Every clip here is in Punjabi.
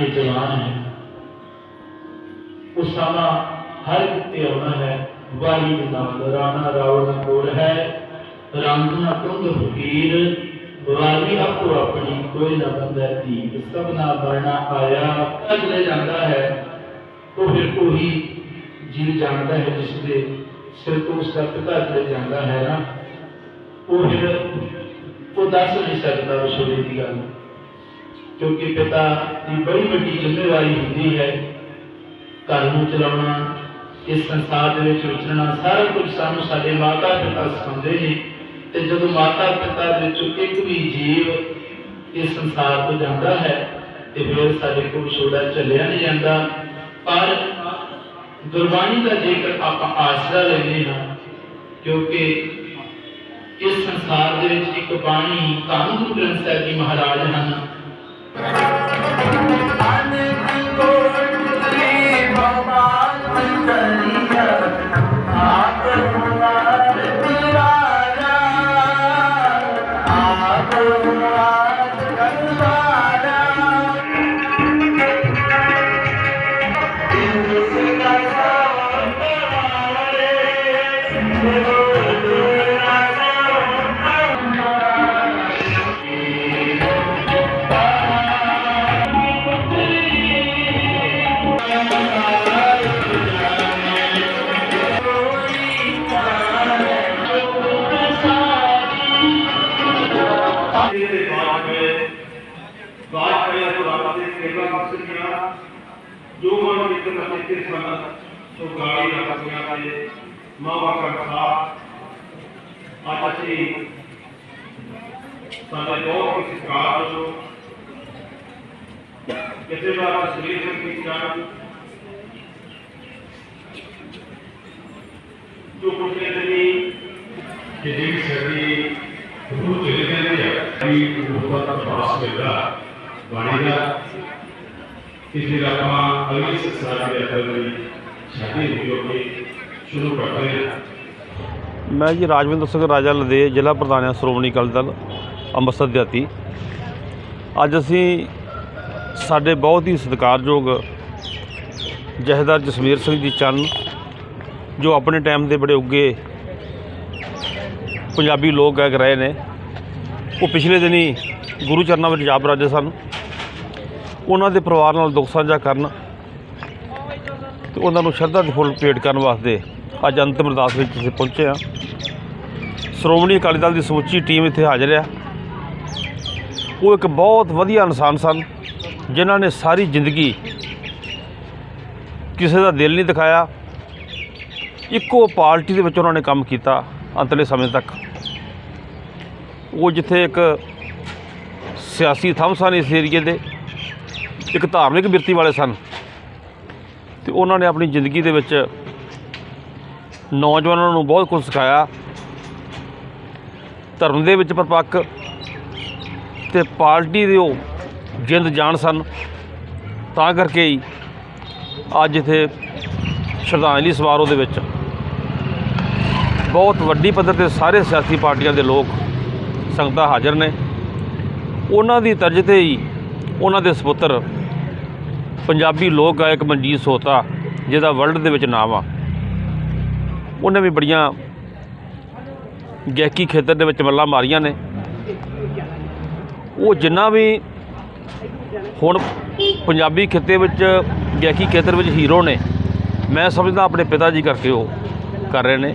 ਕੇ ਜਵਾਨ ਹੈ। ਉਹ ਸਮਾਂ ਹਰ ਕਿਤੇ ਆਉਣਾ ਹੈ। ਵਾਰੀ ਦੇ ਨਾਲ ਰਾਣਾ ਰਾਵਣ ਕੋਲ ਤੁੰਗ ਫਕੀਰ ਵਾਰੀ ਆਪੋ ਆਪਣੀ ਕੋਈ ਨਾ ਬੰਦਾ ਧੀ ਸਭਨਾ ਬਰਨਾ ਆਇਆ ਅਗਲੇ ਜਾਂਦਾ ਹੈ। ਉਹ ਫਿਰ ਕੋਈ ਜੀਵ ਜਾਣਦਾ ਹੈ, ਜਿਸ ਦੇ ਸਿਰ ਤੋਂ ਉਸ ਦਾ ਜਾਂਦਾ ਹੈ ਨਾ। ਉਹ ਫਿਰ ਉਹ ਦੱਸ ਨਹੀਂ ਸਕਦਾ ਉਸ ਦੀ ਗੱਲ। ਕਿਉਂਕਿ ਪਿਤਾ ਦੀ ਬੜੀ ਵੱਡੀ ਜ਼ਿੰਮੇਵਾਰੀ ਹੁੰਦੀ ਹੈ, ਘਰ ਨੂੰ ਚਲਾਉਣਾ, ਇਸ ਸੰਸਾਰ ਦੇ ਵਿੱਚ ਵਿਚਰਨਾ ਸਾਰਾ ਕੁਝ ਸਾਨੂੰ ਸਾਡੇ ਮਾਤਾ ਪਿਤਾ ਸਿਖਾਉਂਦੇ ਨੇ। ਤੇ ਜਦੋਂ ਮਾਤਾ ਪਿਤਾ ਦੇ ਵਿੱਚੋਂ ਇੱਕ ਵੀ ਜੀਵ ਇਸ ਸੰਸਾਰ ਤੋਂ ਜਾਂਦਾ ਹੈ, ਤੇ ਫਿਰ ਸਾਡੇ ਕੋਲ ਛੋੜਾ ਚੱਲਿਆ ਨਹੀਂ ਜਾਂਦਾ। ਪਰ ਗੁਰਬਾਣੀ ਦਾ ਜੇਕਰ ਆਪਾਂ ਆਸਰਾ ਲੈਂਦੇ ਹਾਂ, ਕਿਉਂਕਿ ਇਸ ਸੰਸਾਰ ਦੇ ਵਿੱਚ ਇੱਕ ਬਾਣੀ ਧੰਨ ਗੁਰੂ ਗ੍ਰੰਥ ਸਾਹਿਬ ਜੀ ਮਹਾਰਾਜ ਹਨ Senhor. ਬਾਅਦ ਪਹਿਲਾ ਤੋਂ ਰਾਤ ਦੇ ਸੇਵਾ ਮਕਸਦ ਕਿਹਾ ਜੋ ਮਨ ਵਿੱਚ ਨਸੇ ਤੇ ਸਨ ਸੋ ਗਾਲੀ ਨਾ ਕਰਨੀਆਂ ਤੇ ਮਾਵਾ ਕਾ ਖਾਸ ਅੱਜ ਅਸੀਂ ਸਾਡੇ ਬਹੁਤ ਹੀ ਸਤਿਕਾਰ ਜੋ ਕਿਸੇ ਵਾਰ ਤਸਵੀਰ ਸੰਗੀਤ ਜਾਣ ਜੋ ਕੁਝ ਨਹੀਂ ਕਿ ਜਿਹੜੀ ਸਾਡੀ ਰੂਹ ਤੇ ਕਹਿੰਦੇ ਆ ਕਿ ਉਹ ਦਾ ਪਾਸ ਮਿਲਦਾ ਬਾਣੀ ਦਾ ਕਿਸੇ ਦਾ ਆਪਾਂ ਅਗਲੀ ਸਿੱਖਿਆ ਦੇ ਅੰਦਰ ਵੀ ਸ਼ਾਦੀ ਹੋਈ ਸ਼ੁਰੂ ਕਰਦੇ ਹਾਂ। ਮੈਂ ਜੀ ਰਾਜਵਿੰਦਰ ਸਿੰਘ ਰਾਜਾ ਲਦੇ, ਜ਼ਿਲ੍ਹਾ ਪ੍ਰਧਾਨ ਹਾਂ, ਸ਼੍ਰੋਮਣੀ ਅਕਾਲੀ ਦਲ, ਅੰਮ੍ਰਿਤਸਰ ਦਿਹਾਤੀ। ਅੱਜ ਅਸੀਂ ਸਾਡੇ ਬਹੁਤ ਹੀ ਸਤਿਕਾਰਯੋਗ ਜਥੇਦਾਰ ਜਸਵੀਰ ਸਿੰਘ ਜੀ ਚੰਨ, ਜੋ ਆਪਣੇ ਟਾਈਮ ਦੇ ਬੜੇ ਉੱਗੇ ਪੰਜਾਬੀ ਲੋਕ ਗਾਇਕ ਰਹੇ ਨੇ, ਉਹ ਪਿਛਲੇ ਦਿਨੀ ਗੁਰੂ ਚਰਨਾਂ ਵਿੱਚ ਜਾ ਬਰਾਜੇ ਸਨ। ਉਹਨਾਂ ਦੇ ਪਰਿਵਾਰ ਨਾਲ ਦੁੱਖ ਸਾਂਝਾ ਕਰਨ ਤੇ ਉਹਨਾਂ ਨੂੰ ਸ਼ਰਧਾ ਦੇ ਫੁੱਲ ਭੇਟ ਕਰਨ ਵਾਸਤੇ ਅੱਜ ਅੰਤਿਮ ਅਰਦਾਸ ਵਿੱਚ ਅਸੀਂ ਪਹੁੰਚੇ ਹਾਂ। ਸ਼੍ਰੋਮਣੀ ਅਕਾਲੀ ਦਲ ਦੀ ਸਮੁੱਚੀ ਟੀਮ ਇੱਥੇ ਹਾਜ਼ਰ ਹੈ। ਉਹ ਇੱਕ ਬਹੁਤ ਵਧੀਆ ਇਨਸਾਨ ਸਨ, ਜਿਨ੍ਹਾਂ ਨੇ ਸਾਰੀ ਜ਼ਿੰਦਗੀ ਕਿਸੇ ਦਾ ਦਿਲ ਨਹੀਂ ਦਿਖਾਇਆ। ਇੱਕੋ ਪਾਰਟੀ ਦੇ ਵਿੱਚ ਉਹਨਾਂ ਨੇ ਕੰਮ ਕੀਤਾ ਅੰਤਲੇ ਸਮੇਂ ਤੱਕ। ਉਹ ਜਿੱਥੇ ਇੱਕ ਸਿਆਸੀ ਥੰਮ ਸਨ ਇਸ ਏਰੀਏ ਦੇ ਇੱਕ ਧਾਰਮਿਕ ਬਿਰਤੀ ਵਾਲੇ ਸਨ। ਤੇ ਉਹਨਾਂ ਨੇ ਆਪਣੀ ਜ਼ਿੰਦਗੀ ਦੇ ਵਿੱਚ ਨੌਜਵਾਨਾਂ ਨੂੰ ਬਹੁਤ ਕੁਝ ਸਿਖਾਇਆ। ਧਰਮ ਦੇ ਵਿੱਚ ਪਰਪੱਕ ਤੇ ਪਾਰਟੀ ਦੇ ਉਹ ਜਿੰਦ ਜਾਣ ਸਨ। ਤਾਂ ਕਰਕੇ ਹੀ ਅੱਜ ਇੱਥੇ ਸ਼ਰਧਾਂਜਲੀ ਸਮਾਰੋਹ ਦੇ ਵਿੱਚ ਬਹੁਤ ਵੱਡੀ ਪੱਧਰ ਤੇ ਸਾਰੇ ਸਿਆਸੀ ਪਾਰਟੀਆਂ ਦੇ ਲੋਕ ਸੰਗਤਾਂ ਹਾਜ਼ਰ ਨੇ। ਉਹਨਾਂ ਦੀ ਤਰਜ਼ ਤੇ ਹੀ ਉਹਨਾਂ ਦੇ ਸੁਪੁੱਤਰ ਪੰਜਾਬੀ ਲੋਕ ਗਾਇਕ ਮਨਜੀਤ ਸੋਤਾ, ਜਿਹਦਾ ਵਰਲਡ ਦੇ ਵਿੱਚ ਨਾਮ ਆ। ਉਹਨੇ ਵੀ ਬੜੀਆਂ ਗਾਇਕੀ ਖੇਤਰ ਦੇ ਵਿੱਚ ਮੱਲਾਂ ਮਾਰੀਆਂ ਨੇ। ਉਹ ਜਿੰਨਾ ਵੀ ਹੁਣ ਪੰਜਾਬੀ ਖਿੱਤੇ ਵਿੱਚ ਗਾਇਕੀ ਖੇਤਰ ਵਿੱਚ ਹੀਰੋ ਨੇ, ਮੈਂ ਸਮਝਦਾ ਆਪਣੇ ਪਿਤਾ ਜੀ ਕਰਕੇ ਉਹ ਕਰ ਰਹੇ ਨੇ।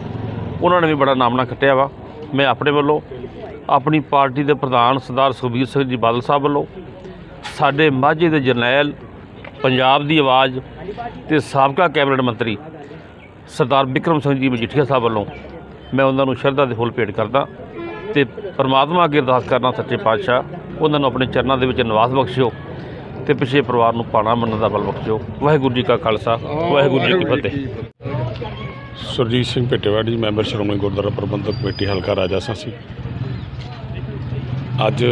ਉਹਨਾਂ ਨੇ ਵੀ ਬੜਾ ਨਾਮਣਾ ਖੱਟਿਆ ਵਾ। ਮੈਂ ਆਪਣੇ ਵੱਲੋਂ ਆਪਣੀ ਪਾਰਟੀ ਦੇ ਪ੍ਰਧਾਨ ਸਰਦਾਰ ਸੁਖਬੀਰ ਸਿੰਘ ਜੀ ਬਾਦਲ ਸਾਹਿਬ ਵੱਲੋਂ, ਸਾਡੇ ਮਾਝੇ ਦੇ ਜਰਨੈਲ ਪੰਜਾਬ ਦੀ ਆਵਾਜ਼ ਤੇ ਸਾਬਕਾ ਕੈਬਨਿਟ ਮੰਤਰੀ ਸਰਦਾਰ ਬਿਕਰਮ ਸਿੰਘ ਜੀ ਮਜੀਠੀਆ ਸਾਹਿਬ ਵੱਲੋਂ ਮੈਂ ਉਹਨਾਂ ਨੂੰ ਸ਼ਰਧਾ ਦੇ ਫੁੱਲ ਭੇਟ ਕਰਦਾ ਤੇ ਪਰਮਾਤਮਾ ਅੱਗੇ ਅਰਦਾਸ ਕਰਨਾ ਸੱਚੇ ਪਾਤਸ਼ਾਹ ਉਹਨਾਂ ਨੂੰ ਆਪਣੇ ਚਰਨਾਂ ਦੇ ਵਿੱਚ ਨਿਵਾਸ ਬਖਸ਼ਿਓ ਤੇ ਪਿਛੇ ਪਰਿਵਾਰ ਨੂੰ ਪਾਣਾ ਮੰਨਣ ਦਾ ਬਲ ਬਖਸ਼ਿਓ। ਵਾਹਿਗੁਰੂ ਜੀ ਕਾ ਖਾਲਸਾ ਵਾਹਿਗੁਰੂ ਜੀ ਕੀ ਫਤਿਹ। ਸੁਰਜੀਤ ਸਿੰਘ ਭੇਟੇਵਾੜੀ ਮੈਂਬਰ ਸ਼੍ਰੋਮਣੀ ਗੁਰਦੁਆਰਾ ਪ੍ਰਬੰਧਕ ਕਮੇਟੀ ਹਲਕਾ ਰਾਜਾ ਸਾਸੀ। ਅੱਜ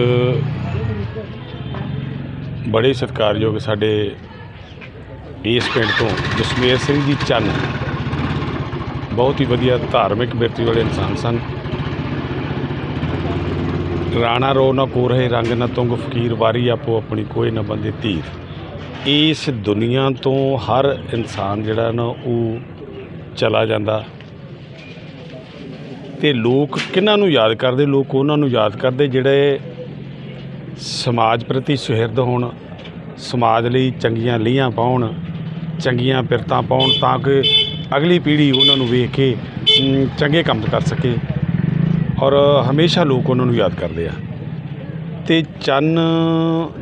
ਬੜੇ ਸਤਿਕਾਰਯੋਗ ਸਾਡੇ ਇਸ ਪਿੰਡ ਤੋਂ ਜਸਮੇਰ ਸਿੰਘ ਜੀ ਚੰਨ। ਬਹੁਤ ਹੀ ਵਧੀਆ ਧਾਰਮਿਕ ਬਿਰਤੀ ਵਾਲੇ ਇਨਸਾਨ ਸਨ। ਰਾਣਾ ਰੋ ਨਾ ਕੋ ਰਹੇ ਰੰਗ ਨਾ ਤੁੰਗ, ਫਕੀਰ ਵਾਰੀ ਆਪੋ ਆਪਣੀ ਕੋਈ ਨਾ ਬੰਦੇ ਧੀਰ। ਇਸ ਦੁਨੀਆ ਤੋਂ ਹਰ ਇਨਸਾਨ ਜਿਹੜਾ ਨਾ, ਉਹ ਚਲਾ ਜਾਂਦਾ। ਤੇ ਲੋਕ ਕਿਹਨਾਂ ਨੂੰ ਯਾਦ ਕਰਦੇ? ਲੋਕ ਉਹਨਾਂ ਨੂੰ ਯਾਦ ਕਰਦੇ ਜਿਹੜੇ ਸਮਾਜ ਪ੍ਰਤੀ ਸੁਹਿਰਦ ਹੋਣ। ਸਮਾਜ ਲਈ ਚੰਗੀਆਂ ਲੀਹਾਂ ਪਾਉਣ, ਚੰਗੀਆਂ ਪਿਰਤਾਂ ਪਾਉਣ ਤਾਂ ਕਿ ਅਗਲੀ ਪੀੜ੍ਹੀ ਉਹਨਾਂ ਨੂੰ ਵੇਖ ਕੇ ਚੰਗੇ ਕੰਮ ਕਰ ਸਕੇ। ਔਰ ਹਮੇਸ਼ਾ ਲੋਕ ਉਹਨਾਂ ਨੂੰ ਯਾਦ ਕਰਦੇ ਆ। ਤੇ ਚੰਨ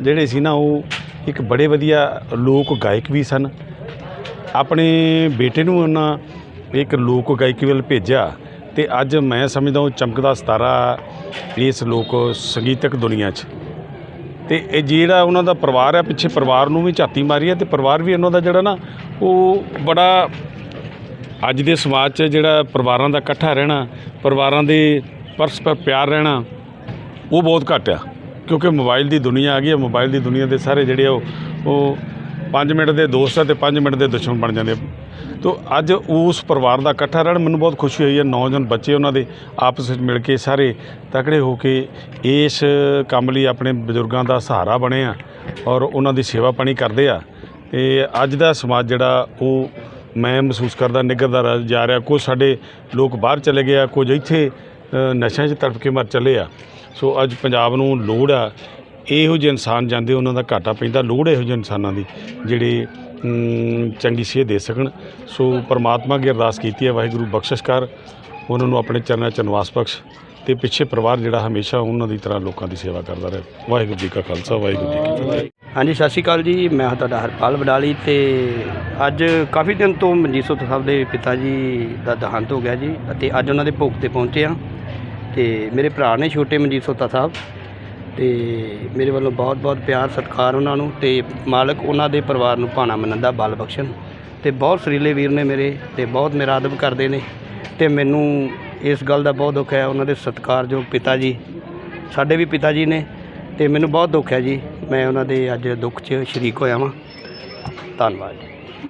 ਜਿਹੜੇ ਸੀ ਨਾ, ਉਹ ਇੱਕ ਬੜੇ ਵਧੀਆ ਲੋਕ ਗਾਇਕ ਵੀ ਸਨ। ਆਪਣੇ ਬੇਟੇ ਨੂੰ ਉਹਨਾਂ ਇੱਕ ਲੋਕ ਗਾਇਕੀ ਵੱਲ ਭੇਜਿਆ ਤੇ ਅੱਜ ਮੈਂ ਸਮਝਦਾ ਉਹ ਚਮਕਦਾ ਸਿਤਾਰਾ ਇਸ ਲੋਕ ਸੰਗੀਤਕ ਦੁਨੀਆ 'ਚ। ਤੇ ਇਹ ਜਿਹੜਾ ਉਹਨਾਂ ਦਾ ਪਰਿਵਾਰ ਹੈ, ਪਿੱਛੇ ਪਰਿਵਾਰ ਨੂੰ ਵੀ ਝਾਤੀ ਮਾਰੀ ਹੈ ਤੇ ਪਰਿਵਾਰ ਵੀ ਉਹਨਾਂ ਦਾ ਜਿਹੜਾ ਨਾ, ਉਹ ਬੜਾ ਅੱਜ ਦੇ ਸਮਾਜ 'ਚ ਜਿਹੜਾ ਪਰਿਵਾਰਾਂ ਦਾ ਇਕੱਠਾ ਰਹਿਣਾ, ਪਰਿਵਾਰਾਂ ਦੇ ਪਰਸਪਰ ਪਿਆਰ ਰਹਿਣਾ, ਉਹ ਬਹੁਤ ਘੱਟ ਆ। ਕਿਉਂਕਿ ਮੋਬਾਈਲ ਦੀ ਦੁਨੀਆ ਆ ਗਈ ਹੈ, ਮੋਬਾਈਲ ਦੀ ਦੁਨੀਆ ਦੇ ਸਾਰੇ ਜਿਹੜੇ ਆ ਉਹ ਉਹ 5 ਮਿੰਟ ਦੇ ਦੋਸਤ ਆ ਤੇ 5 ਮਿੰਟ ਦੇ ਦੁਸ਼ਮਣ ਬਣ ਜਾਂਦੇ ਤੋ ਅੱਜ ਉਸ ਪਰਿਵਾਰ ਦਾ ਇਕੱਠਾ ਰਹਿਣ ਮੈਨੂੰ ਬਹੁਤ ਖੁਸ਼ੀ ਹੋਈ ਹੈ, ਨੌਜਵਾਨ ਬੱਚੇ ਉਹਨਾਂ ਦੇ ਆਪਸ ਵਿੱਚ ਮਿਲ ਕੇ ਸਾਰੇ ਤਕੜੇ ਹੋ ਕੇ ਇਸ ਕੰਮ ਲਈ ਆਪਣੇ ਬਜ਼ੁਰਗਾਂ ਦਾ ਸਹਾਰਾ ਬਣੇ ਆ ਔਰ ਉਹਨਾਂ ਦੀ ਸੇਵਾ ਪਾਣੀ ਕਰਦੇ ਆ। ਤੇ ਅੱਜ ਦਾ ਸਮਾਜ ਜਿਹੜਾ ਉਹ ਮੈਂ ਮਹਿਸੂਸ ਕਰਦਾ, ਨਿੱਘਰਦਾ ਰ- ਜਾ ਰਿਹਾ। ਕੁਝ ਸਾਡੇ ਲੋਕ ਬਾਹਰ ਚਲੇ ਗਏ ਆ, ਕੁਝ ਇੱਥੇ ਨਸ਼ਿਆਂ 'ਚ ਤੜਫ ਕੇ ਮਰ ਚੱਲੇ ਆ। ਸੋ ਅੱਜ ਪੰਜਾਬ ਨੂੰ ਲੋੜ ਆ, ਇਹੋ ਜਿਹੇ ਇਨਸਾਨ ਜਾਂਦੇ ਉਹਨਾਂ ਦਾ ਘਾਟਾ ਪੈਂਦਾ। ਲੋੜ ਇਹੋ ਜਿਹੇ ਇਨਸਾਨਾਂ ਦੀ, ਜਿਹੜੇ ਚੰਗੀ ਸੇਧ ਦੇ ਸਕਣ। ਸੋ ਪਰਮਾਤਮਾ ਅੱਗੇ ਅਰਦਾਸ ਕੀਤੀ ਹੈ, ਵਾਹਿਗੁਰੂ ਬਖਸ਼ਿਸ਼ ਕਰ ਉਹਨਾਂ ਨੂੰ ਆਪਣੇ ਚਰਨਾਂ 'ਚ ਨਿਵਾਸ ਬਖਸ਼ ਤੇ ਪਿੱਛੇ ਪਰਿਵਾਰ ਜਿਹੜਾ ਹਮੇਸ਼ਾ ਉਹਨਾਂ ਦੀ ਤਰ੍ਹਾਂ ਲੋਕਾਂ ਦੀ ਸੇਵਾ ਕਰਦਾ ਰਹੇ। ਵਾਹਿਗੁਰੂ ਜੀ ਕਾ ਖਾਲਸਾ, ਵਾਹਿਗੁਰੂ ਜੀ ਕੀ ਫਤਿਹ। ਹਾਂਜੀ, ਸਤਿ ਸ਼੍ਰੀ ਅਕਾਲ ਜੀ। ਮੈਂ ਹਾਂ ਤੁਹਾਡਾ ਹਰਪਾਲ ਵਡਾਲੀ ਤੇ ਅੱਜ ਕਾਫੀ ਦਿਨ ਤੋਂ ਮਨਜੀਤ ਸੋਤ ਸਾਹਿਬ ਦੇ ਪਿਤਾ ਜੀ ਦਾ ਦੇਹਾਂਤ ਹੋ ਗਿਆ ਜੀ ਅਤੇ ਅੱਜ ਉਹਨਾਂ ਦੇ ਭੋਗ ਤੇ ਪਹੁੰਚੇ ਹਾਂ। ਤੇ ਮੇਰੇ ਭਰਾ ਨੇ ਛੋਟੇ ਮਨਜੀਤ ਸੋਤਾ ਸਾਹਿਬ ਤੇ ਮੇਰੇ ਵੱਲੋਂ ਬਹੁਤ ਬਹੁਤ ਪਿਆਰ, ਸਤਿਕਾਰ ਉਹਨਾਂ ਨੂੰ ਤੇ ਮਾਲਕ ਉਹਨਾਂ ਦੇ ਪਰਿਵਾਰ ਨੂੰ ਭਾਣਾ ਮੰਨਣ ਦਾ ਬਲ ਬਖਸ਼ਣ ਤੇ ਬਹੁਤ ਸਰੀਲੇ ਵੀਰ ਨੇ ਮੇਰੇ ਤੇ ਬਹੁਤ ਮੇਰਾ ਅਦਬ ਕਰਦੇ ਨੇ ਤੇ ਮੈਨੂੰ ਇਸ ਗੱਲ ਦਾ ਬਹੁਤ ਦੁੱਖ ਹੈ, ਉਹਨਾਂ ਦੇ ਸਤਿਕਾਰਯੋਗ ਪਿਤਾ ਜੀ, ਸਾਡੇ ਵੀ ਪਿਤਾ ਜੀ ਨੇ ਤੇ ਮੈਨੂੰ ਬਹੁਤ ਦੁੱਖ ਹੈ ਜੀ, ਮੈਂ ਉਹਨਾਂ ਦੇ ਅੱਜ ਦੁੱਖ 'ਚ ਸ਼ਰੀਕ ਹੋਇਆ ਵਾਂ। ਧੰਨਵਾਦ ਜੀ।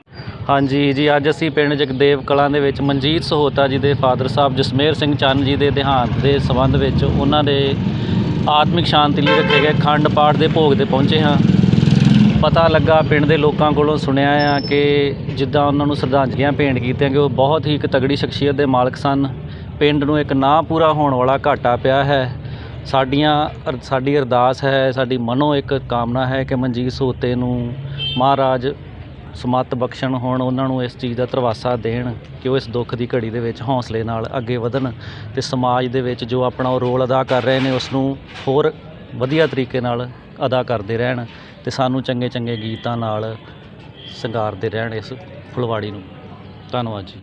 ਹਾਂਜੀ ਜੀ, ਅੱਜ ਅਸੀਂ ਪਿੰਡ ਜਗਦੇਵ ਕਲਾਂ ਦੇ ਵਿੱਚ ਮਨਜੀਤ ਸਹੋਤਾ ਜੀ ਦੇ ਫਾਦਰ ਸਾਹਿਬ ਜਸਮੇਰ ਸਿੰਘ ਚੰਨ ਜੀ ਦੇ ਦੇਹਾਂਤ ਦੇ ਸੰਬੰਧ ਵਿੱਚ ਉਹਨਾਂ ਦੇ ਆਤਮਿਕ ਸ਼ਾਂਤੀ ਲਈ ਰੱਖੇ ਗਏ, ਖੰਡ ਪਾਠ ਦੇ ਭੋਗ ਤੇ ਪਹੁੰਚੇ ਹਾਂ। ਪਤਾ ਲੱਗਾ ਪਿੰਡ ਦੇ ਲੋਕਾਂ ਕੋਲੋਂ ਸੁਣਿਆ ਆ ਕਿ ਜਿੱਦਾਂ ਉਹਨਾਂ ਨੂੰ ਸ਼ਰਧਾਂਜਲੀਆਂ ਭੇਂਟ ਕੀਤੀਆਂ ਕਿ ਉਹ ਬਹੁਤ ਹੀ ਇੱਕ ਤਗੜੀ ਸ਼ਖਸੀਅਤ ਦੇ ਮਾਲਕ ਸਨ। ਪਿੰਡ ਨੂੰ ਇੱਕ ਨਾ ਪੂਰਾ ਹੋਣ ਵਾਲਾ ਘਾਟਾ ਪਿਆ ਹੈ। ਸਾਡੀਆਂ ਅਰ- ਸਾਡੀ ਅਰਦਾਸ ਹੈ, ਸਾਡੀ ਮਨੋ ਇੱਕ ਕਾਮਨਾ ਹੈ ਕਿ ਮਨਜੀਤ ਸੋਤੇ ਨੂੰ ਮਹਾਰਾਜ ਸਮੱਤ ਬਖਸ਼ਣ ਹੋਣ ਉਹਨਾਂ ਨੂੰ ਇਸ ਚੀਜ਼ ਦਾ ਧਰਵਾਸਾ ਦੇਣ ਕਿ ਉਹ ਇਸ ਦੁੱਖ ਦੀ ਘੜੀ ਦੇ ਵਿੱਚ ਹੌਸਲੇ ਨਾਲ ਅੱਗੇ ਵਧਣ ਤੇ ਸਮਾਜ ਦੇ ਵਿੱਚ ਜੋ ਆਪਣਾ ਉਹ ਰੋਲ ਅਦਾ ਕਰ ਰਹੇ ਨੇ ਉਸ ਨੂੰ ਹੋਰ ਵਧੀਆ ਤਰੀਕੇ ਨਾਲ ਅਦਾ ਕਰਦੇ ਰਹਿਣ ਤੇ ਸਾਨੂੰ ਚੰਗੇ ਚੰਗੇ ਗੀਤਾਂ ਨਾਲ ਸ਼ਿੰਗਾਰਦੇ ਰਹਿਣ ਇਸ ਫੁਲਵਾੜੀ ਨੂੰ। ਧੰਨਵਾਦ ਜੀ।